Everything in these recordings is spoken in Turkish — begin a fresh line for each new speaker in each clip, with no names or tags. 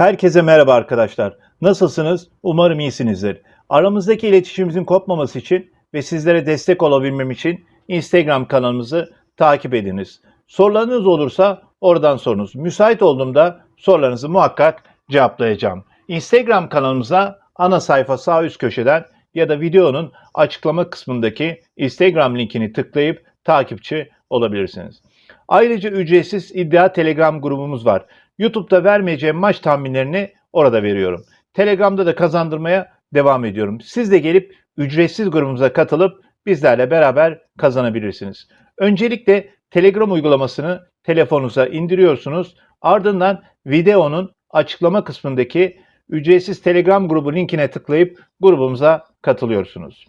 Herkese merhaba arkadaşlar. Nasılsınız? Umarım iyisinizdir. Aramızdaki iletişimimizin kopmaması için ve sizlere destek olabilmem için Instagram kanalımızı takip ediniz. Sorularınız olursa oradan sorunuz. Müsait olduğumda sorularınızı muhakkak cevaplayacağım. Instagram kanalımıza ana sayfa sağ üst köşeden ya da videonun açıklama kısmındaki Instagram linkini tıklayıp takipçi olabilirsiniz. Ayrıca ücretsiz iddia Telegram grubumuz var. YouTube'da vermeyeceğim maç tahminlerini orada veriyorum. Telegram'da da kazandırmaya devam ediyorum. Siz de gelip ücretsiz grubumuza katılıp bizlerle beraber kazanabilirsiniz. Öncelikle Telegram uygulamasını telefonunuza indiriyorsunuz. Ardından videonun açıklama kısmındaki ücretsiz Telegram grubu linkine tıklayıp grubumuza katılıyorsunuz.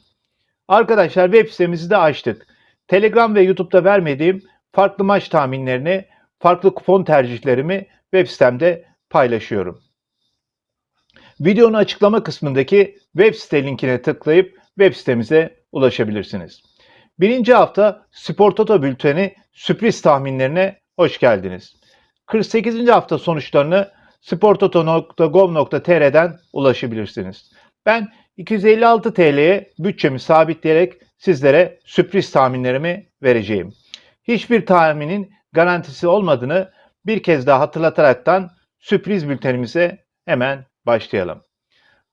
Arkadaşlar web sitemizi de açtık. Telegram ve YouTube'da vermediğim farklı maç tahminlerini, farklı kupon tercihlerimi web sitemde paylaşıyorum. Videonun açıklama kısmındaki web site linkine tıklayıp web sitemize ulaşabilirsiniz. Birinci hafta Spor Toto Bülteni sürpriz tahminlerine hoş geldiniz. 48. hafta sonuçlarını sportoto.gov.tr'den ulaşabilirsiniz. Ben 256 TL'ye bütçemi sabitleyerek sizlere sürpriz tahminlerimi vereceğim. Hiçbir tahminin garantisi olmadığını bir kez daha hatırlataraktan sürpriz bültenimize hemen başlayalım.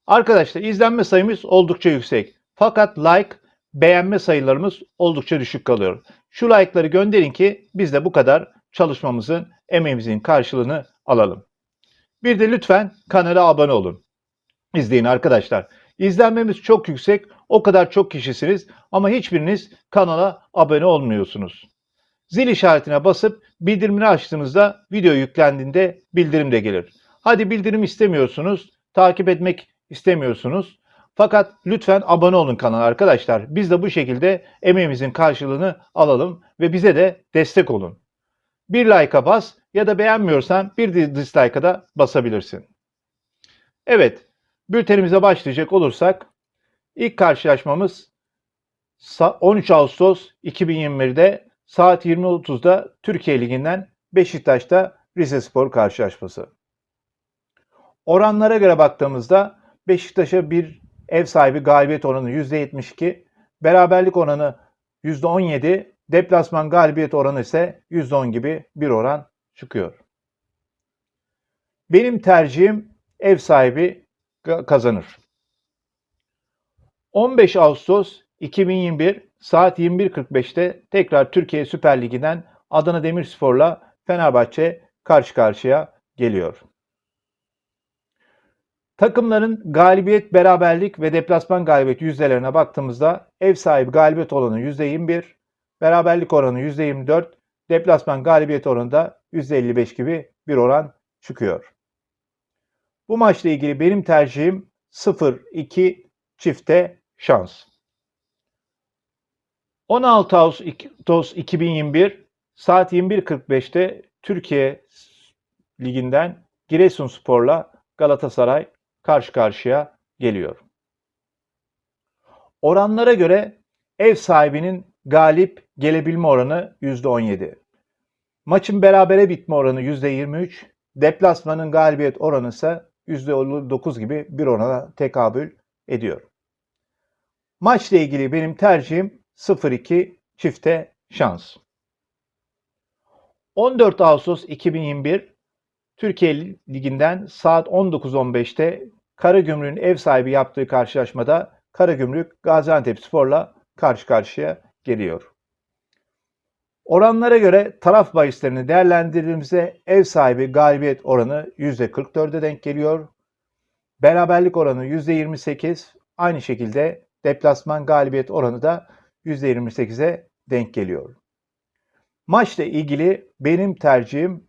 Arkadaşlar izlenme sayımız oldukça yüksek. Fakat like, beğenme sayılarımız oldukça düşük kalıyor. Şu like'ları gönderin ki biz de bu kadar çalışmamızın, emeğimizin karşılığını alalım. Bir de lütfen kanala abone olun. İzleyin arkadaşlar. İzlenmemiz çok yüksek. O kadar çok kişisiniz ama hiçbiriniz kanala abone olmuyorsunuz. Zil işaretine basıp bildirimini açtığınızda video yüklendiğinde bildirim de gelir. Hadi bildirim istemiyorsunuz, takip etmek istemiyorsunuz. Fakat lütfen abone olun kanala arkadaşlar. Biz de bu şekilde emeğimizin karşılığını alalım ve bize de destek olun. Bir like'a bas ya da beğenmiyorsan bir dislike'a da basabilirsin. Evet, bültenimize başlayacak olursak ilk karşılaşmamız 13 Ağustos 2021'de saat 20.30'da Türkiye Ligi'nden Beşiktaş'ta Rizespor karşılaşması. Oranlara göre baktığımızda Beşiktaş'a bir ev sahibi galibiyet oranı %72, beraberlik oranı %17, deplasman galibiyet oranı ise %10 gibi bir oran çıkıyor. Benim tercihim ev sahibi kazanır. 15 Ağustos 2021 saat 21.45'te tekrar Türkiye Süper Ligi'den Adana Demirspor'la Fenerbahçe karşı karşıya geliyor. Takımların galibiyet, beraberlik ve deplasman galibiyet yüzdelerine baktığımızda ev sahibi galibiyet oranı %21, beraberlik oranı %24, deplasman galibiyet oranı da %55 gibi bir oran çıkıyor. Bu maçla ilgili benim tercihim 0-2 çifte şans. 16 Ağustos 2021 saat 21.45'te Türkiye Ligi'nden Giresunspor'la Galatasaray karşı karşıya geliyor. Oranlara göre ev sahibinin galip gelebilme oranı %17. Maçın berabere bitme oranı %23, deplasmanın galibiyet oranı ise %9 gibi bir orana tekabül ediyor. Maçla ilgili benim tercihim 0-2 çifte şans. 14 Ağustos 2021 Türkiye Ligi'nden saat 19.15'te Karagümrük'ün ev sahibi yaptığı karşılaşmada Karagümrük Gaziantep Spor'la karşı karşıya geliyor. Oranlara göre taraf bahislerini değerlendirdiğimizde ev sahibi galibiyet oranı %44'e denk geliyor. Beraberlik oranı %28, aynı şekilde deplasman galibiyet oranı da %28'e denk geliyor. Maçla ilgili benim tercihim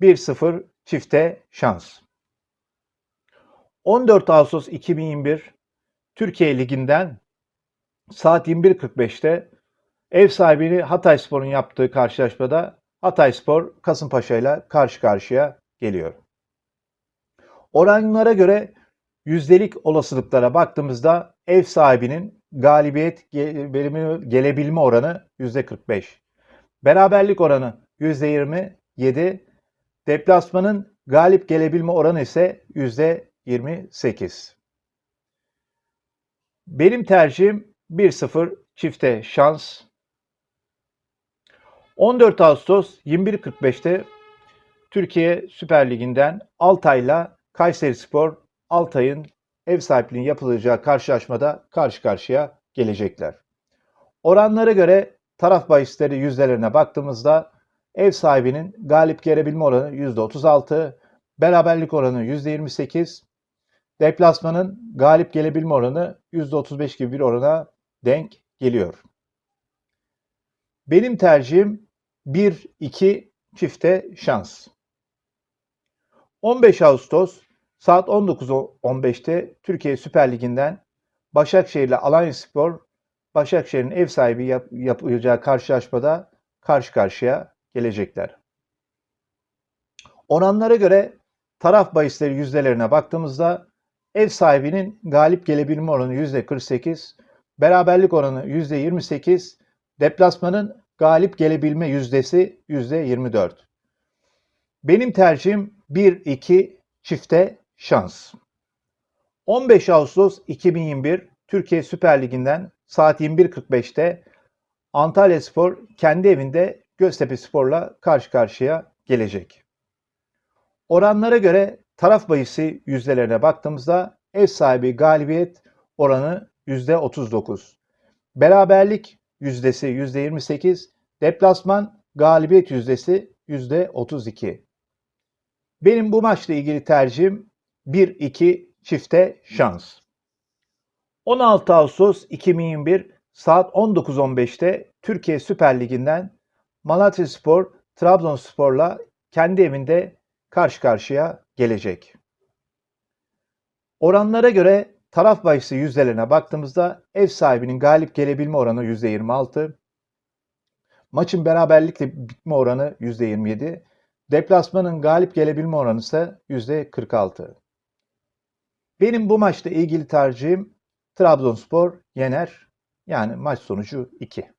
1-0 çifte şans. 14 Ağustos 2021 Türkiye Ligi'nden saat 21.45'te ev sahibini Hatayspor'un yaptığı karşılaşmada Hatayspor Kasımpaşa ile karşı karşıya geliyor. Oranlara göre yüzdelik olasılıklara baktığımızda ev sahibinin galibiyet gelebilme oranı %45. Beraberlik oranı %27, Deplasmanın galip gelebilme oranı ise %28. Benim tercihim 1-0 çifte şans. 14 Ağustos 21.45'te Türkiye Süper Ligi'nden Altay'la Kayseri Spor Altay'ın ev sahipliğinin yapılacağı karşılaşmada karşı karşıya gelecekler. Oranlara göre taraf bahisleri yüzdelerine baktığımızda ev sahibinin galip gelebilme oranı %36, beraberlik oranı %28, deplasmanın galip gelebilme oranı %35 gibi bir orana denk geliyor. Benim tercihim 1-2 çifte şans. 15 Ağustos saat 19.15'te Türkiye Süper Ligi'nden Başakşehir ile Alanyaspor Başakşehir'in ev sahibi yap- yapacağı karşılaşmada karşı karşıya gelecekler. Oranlara göre taraf bahisleri yüzdelerine baktığımızda ev sahibinin galip gelebilme oranı %48, beraberlik oranı %28, deplasmanın galip gelebilme yüzdesi %24. Benim tercihim 1-2 çifte şans. 15 Ağustos 2021 Türkiye Süper Ligi'nden saat 21.45'te Antalya Spor kendi evinde Göztepe Spor'la karşı karşıya gelecek. Oranlara göre taraf bahisi yüzdelerine baktığımızda ev sahibi galibiyet oranı %39. Beraberlik yüzdesi %28, deplasman galibiyet yüzdesi %32. Benim bu maçla ilgili tercihim 1-2 çifte şans. 16 Ağustos 2021 saat 19.15'te Türkiye Süper Ligi'nden Malatyaspor Trabzonspor'la kendi evinde karşı karşıya gelecek. Oranlara göre taraf bahisi yüzdelerine baktığımızda ev sahibinin galip gelebilme oranı %26, maçın beraberlikle bitme oranı %27, deplasmanın galip gelebilme oranı ise %46. Benim bu maçla ilgili tercihim Trabzonspor yener. Yani maç sonucu 2.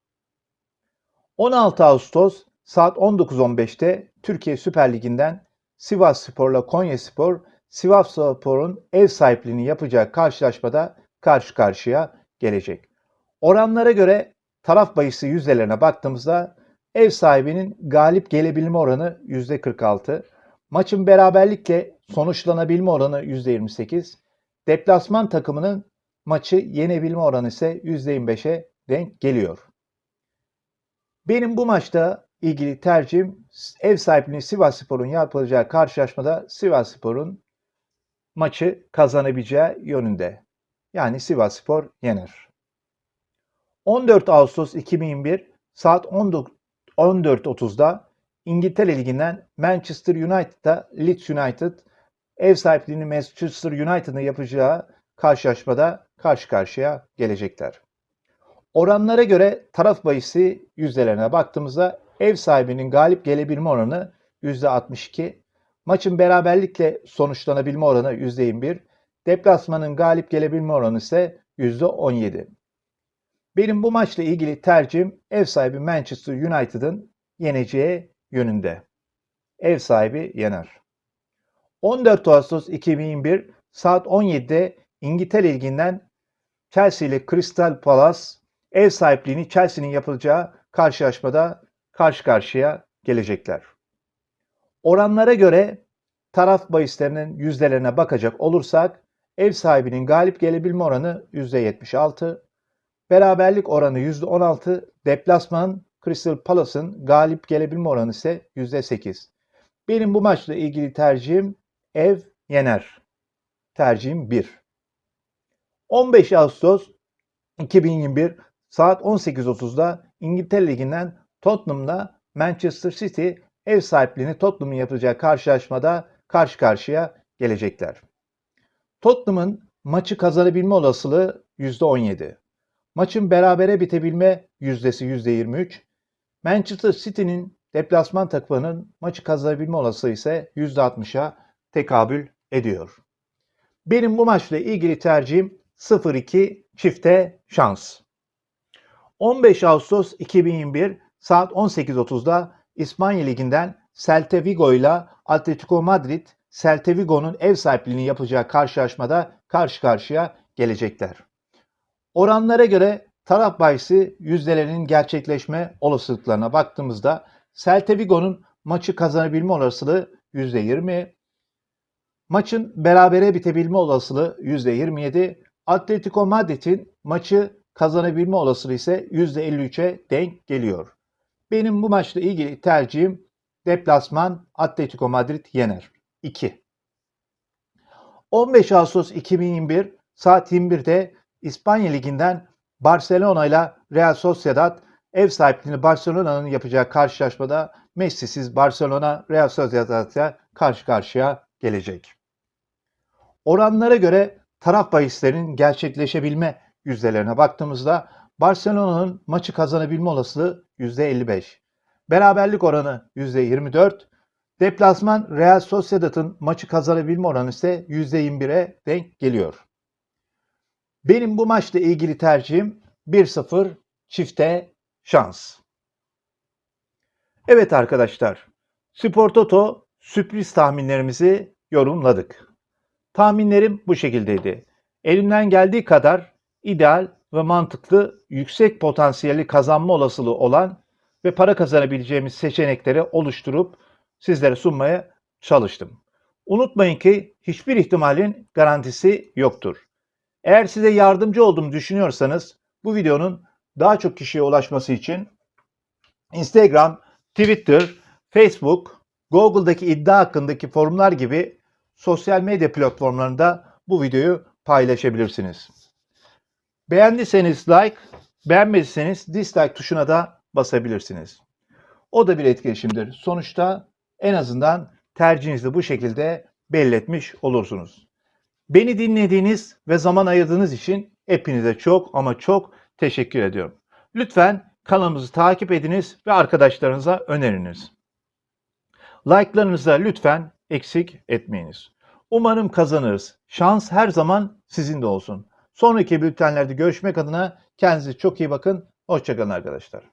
16 Ağustos saat 19.15'te Türkiye Süper Ligi'nden Sivas Spor'la Konya Spor, Sivas Spor'un ev sahipliğini yapacağı karşılaşmada karşı karşıya gelecek. Oranlara göre taraf bahisi yüzdelerine baktığımızda ev sahibinin galip gelebilme oranı %46, maçın beraberlikle sonuçlanabilme oranı %28, deplasman takımının maçı yenebilme oranı ise %25'e denk geliyor. Benim bu maçta ilgili tercihim ev sahipliğini Sivasspor'un yapılacağı karşılaşmada Sivasspor'un maçı kazanabileceği yönünde. Yani Sivasspor yener. 14 Ağustos 2021 saat 19 14.30'da İngiltere Ligi'nden Manchester United'da Leeds United ev sahipliğini Manchester United'ın yapacağı karşılaşmada karşı karşıya gelecekler. Oranlara göre taraf bahisi yüzdelerine baktığımızda ev sahibinin galip gelebilme oranı %62, maçın beraberlikle sonuçlanabilme oranı %21, deplasmanın galip gelebilme oranı ise %17. Benim bu maçla ilgili tercihim ev sahibi Manchester United'ın yeneceği yönünde. Ev sahibi yener. 14 Ağustos 2021 saat 17'de İngiltere Ligi'nden Chelsea ile Crystal Palace ev sahipliğini Chelsea'nin yapılacağı karşılaşmada karşı karşıya gelecekler. Oranlara göre taraf bahislerinin yüzdelerine bakacak olursak ev sahibinin galip gelebilme oranı %76, beraberlik oranı %16, deplasman Crystal Palace'ın galip gelebilme oranı ise %8. Benim bu maçla ilgili tercihim ev yener. Tercihim 1. 15 Ağustos 2021 saat 18.30'da İngiltere Ligi'nden Tottenham'la Manchester City ev sahipliğini Tottenham'ın yapacağı karşılaşmada karşı karşıya gelecekler. Tottenham'ın maçı kazanabilme olasılığı %17. Maçın berabere bitebilme yüzdesi %23. Manchester City'nin deplasman takımının maçı kazanabilme olasılığı ise %60'a tekabül ediyor. Benim bu maçla ilgili tercihim 0-2 çifte şans. 15 Ağustos 2021 saat 18.30'da İspanya Ligi'nden Celta Vigo ile Atletico Madrid, Celta Vigo'nun ev sahipliğini yapacağı karşılaşmada karşı karşıya gelecekler. Oranlara göre taraf bahisi yüzdelerinin gerçekleşme olasılıklarına baktığımızda Celta Vigo'nun maçı kazanabilme olasılığı %20, maçın berabere bitebilme olasılığı %27, Atletico Madrid'in maçı kazanabilme olasılığı ise %53'e denk geliyor. Benim bu maçla ilgili tercihim deplasman Atletico Madrid yener. 2. 15 Ağustos 2021 saat 21'de İspanya Ligi'nden Barcelona ile Real Sociedad ev sahipliğini Barcelona'nın yapacağı karşılaşmada Messi'siz Barcelona Real Sociedad'la karşı karşıya gelecek. Oranlara göre taraf bahislerinin gerçekleşebilme yüzdelerine baktığımızda Barcelona'nın maçı kazanabilme olasılığı %55. Beraberlik oranı %24. Deplasman Real Sociedad'ın maçı kazanabilme oranı ise %21'e denk geliyor. Benim bu maçla ilgili tercihim 1-0 çifte şans. Evet arkadaşlar, Spor Toto sürpriz tahminlerimizi yorumladık. Tahminlerim bu şekildeydi. Elimden geldiği kadar ideal ve mantıklı, yüksek potansiyeli kazanma olasılığı olan ve para kazanabileceğimiz seçenekleri oluşturup sizlere sunmaya çalıştım. Unutmayın ki hiçbir ihtimalin garantisi yoktur. Eğer size yardımcı olduğumu düşünüyorsanız bu videonun daha çok kişiye ulaşması için Instagram, Twitter, Facebook, Google'daki iddia hakkındaki forumlar gibi sosyal medya platformlarında bu videoyu paylaşabilirsiniz. Beğendiyseniz like, beğenmediyseniz dislike tuşuna da basabilirsiniz. O da bir etkileşimdir. Sonuçta en azından tercihinizi bu şekilde belli etmiş olursunuz. Beni dinlediğiniz ve zaman ayırdığınız için hepinize çok ama çok teşekkür ediyorum. Lütfen kanalımızı takip ediniz ve arkadaşlarınıza öneriniz. Like'larınızı lütfen eksik etmeyiniz. Umarım kazanırız. Şans her zaman sizin de olsun. Sonraki bültenlerde görüşmek adına kendinize çok iyi bakın. Hoşçakalın arkadaşlar.